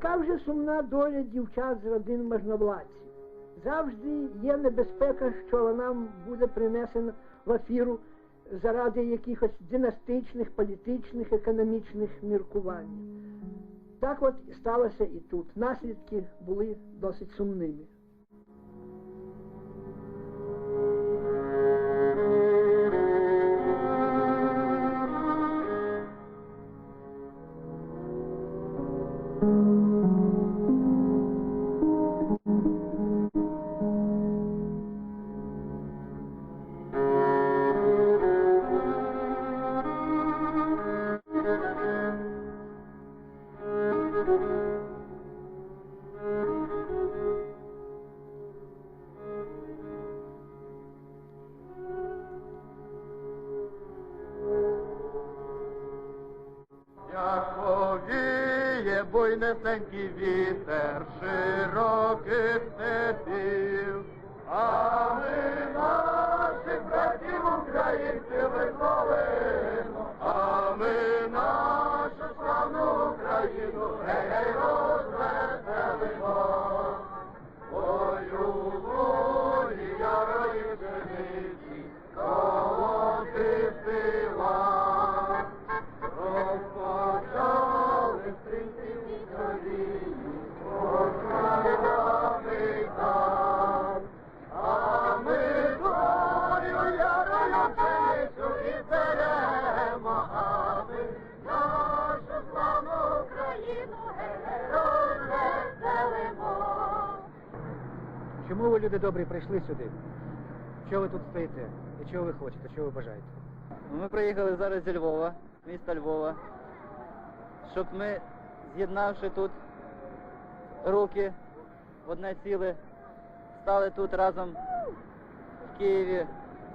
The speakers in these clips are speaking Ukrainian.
Така вже сумна доля дівчат з родин можновладців. Завжди є небезпека, що вона буде принесена в ефіру заради якихось династичних, політичних, економічних міркувань. Так от сталося і тут. Наслідки були досить сумними. Буйнесенький вітер широких степів, а ми наших Чому ви, люди добрі, прийшли сюди? Чого ви тут стоїте? І чого ви хочете? Чого ви бажаєте? Ми приїхали зараз зі Львова, міста Львова, щоб ми, з'єднавши тут руки в одне ціле, стали тут разом в Києві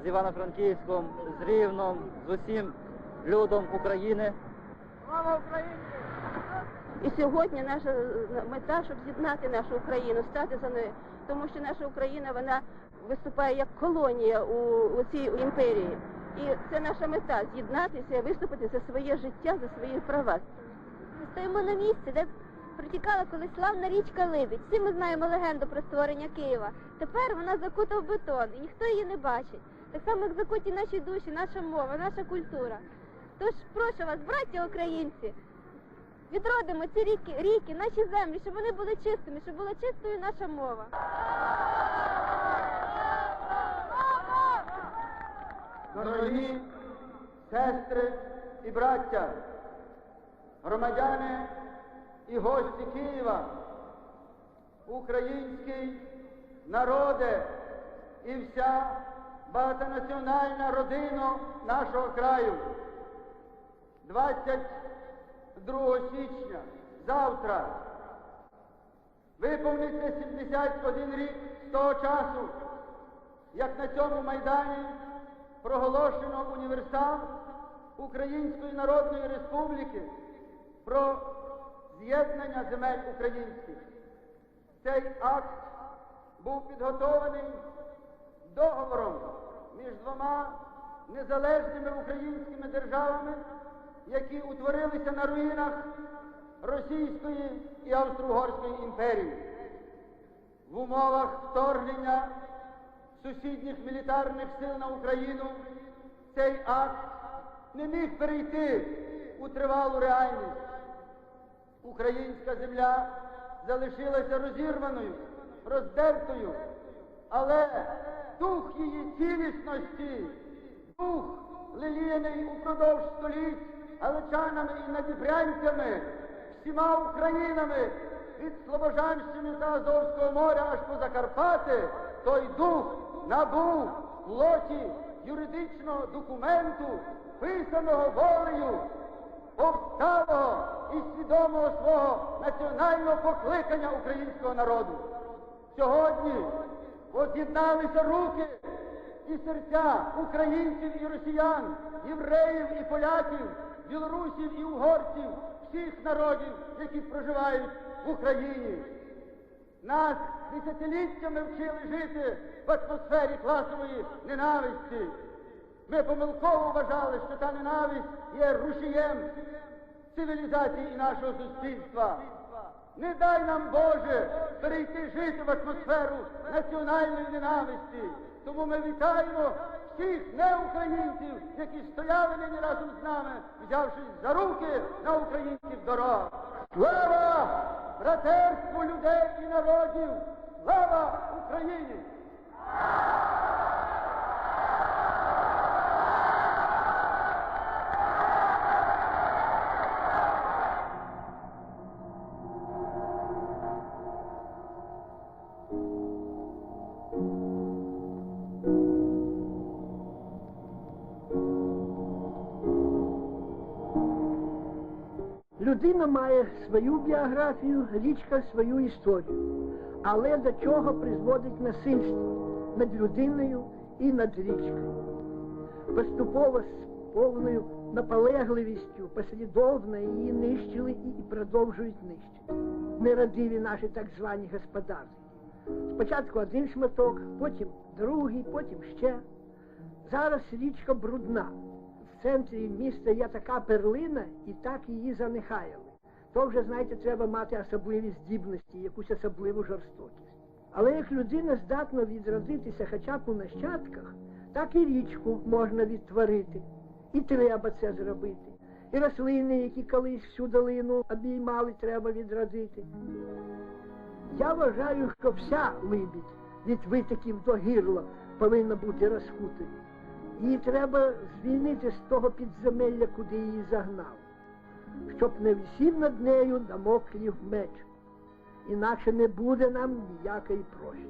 з Івано-Франківськом, з Рівном, з усім людом України. І сьогодні наша мета, щоб з'єднати нашу Україну, стати за нею, тому що наша Україна вона виступає як колонія у, у цій імперії. І це наша мета з'єднатися виступити за своє життя, за свої права. Ми стоїмо на місці, де протікала колись славна річка Либідь. Всі ми знаємо легенду про створення Києва. Тепер вона закута в бетон, і ніхто її не бачить. Так само, як закуті наші душі, наша мова, наша культура. Тож прошу вас, браття українці, відродимо ці ріки, ріки, наші землі, щоб вони були чистими, щоб була чистою наша мова. Дорогі сестри і браття, громадяни і гості Києва, український народе і вся багатонаціональна родина нашого краю. 22 січня, завтра, виповниться 71 рік з того часу, як на цьому майдані проголошено універсал Української Народної Республіки про з'єднання земель українських. Цей акт був підготований договором між двома незалежними українськими державами, які утворилися на руїнах Російської і Австро-Угорської імперії. В умовах вторгнення сусідніх мілітарних сил на Україну цей акт не міг перейти у тривалу реальність. Українська земля залишилася розірваною, роздертою, але дух її цілісності, дух, леліяний упродовж століть галичанами і надібрянцями, всіма Українами від Слобожанщини та Азовського моря аж по Закарпати, той дух набув плоті юридичного документу, писаного волею повсталого і свідомого свого національного покликання українського народу. Сьогодні воз'єдналися руки і серця українців і росіян, євреїв і поляків, білорусів і угорців, всіх народів, які проживають в Україні. Нас десятиліттями вчили жити в атмосфері класової ненависті. Ми помилково вважали, що та ненависть є рушієм цивілізації і нашого суспільства. Не дай нам, Боже, перейти жити в атмосферу національної ненависті. Тому ми вітаємо всіх неукраїнців, які стояли нині разом з нами, взявшись за руки на українських дорогах. Слава братерству людей і народів! Слава Україні! Людина має свою біографію, річка свою історію. Але до чого призводить насильство над людиною і над річкою? Поступово з повною наполегливістю послідовно її нищили і продовжують нищити. Нерадиві наші так звані господарки. Спочатку один шматок, потім другий, потім ще. Зараз річка брудна. Центрі міста є така перлина, і так її занехаяли. То вже, знаєте, треба мати особливі здібності, якусь особливу жорстокість. Але як людина здатна відродитися хоча б у нащадках, так і річку можна відтворити. І треба це зробити. І рослини, які колись всю долину обіймали, треба відродити. Я вважаю, що вся либідь від витоків до гірла повинна бути розкутою. Її треба звільнити з того підземелля, куди її загнав, щоб не висів над нею дамоклів меч. Інакше не буде нам ніякої прощі.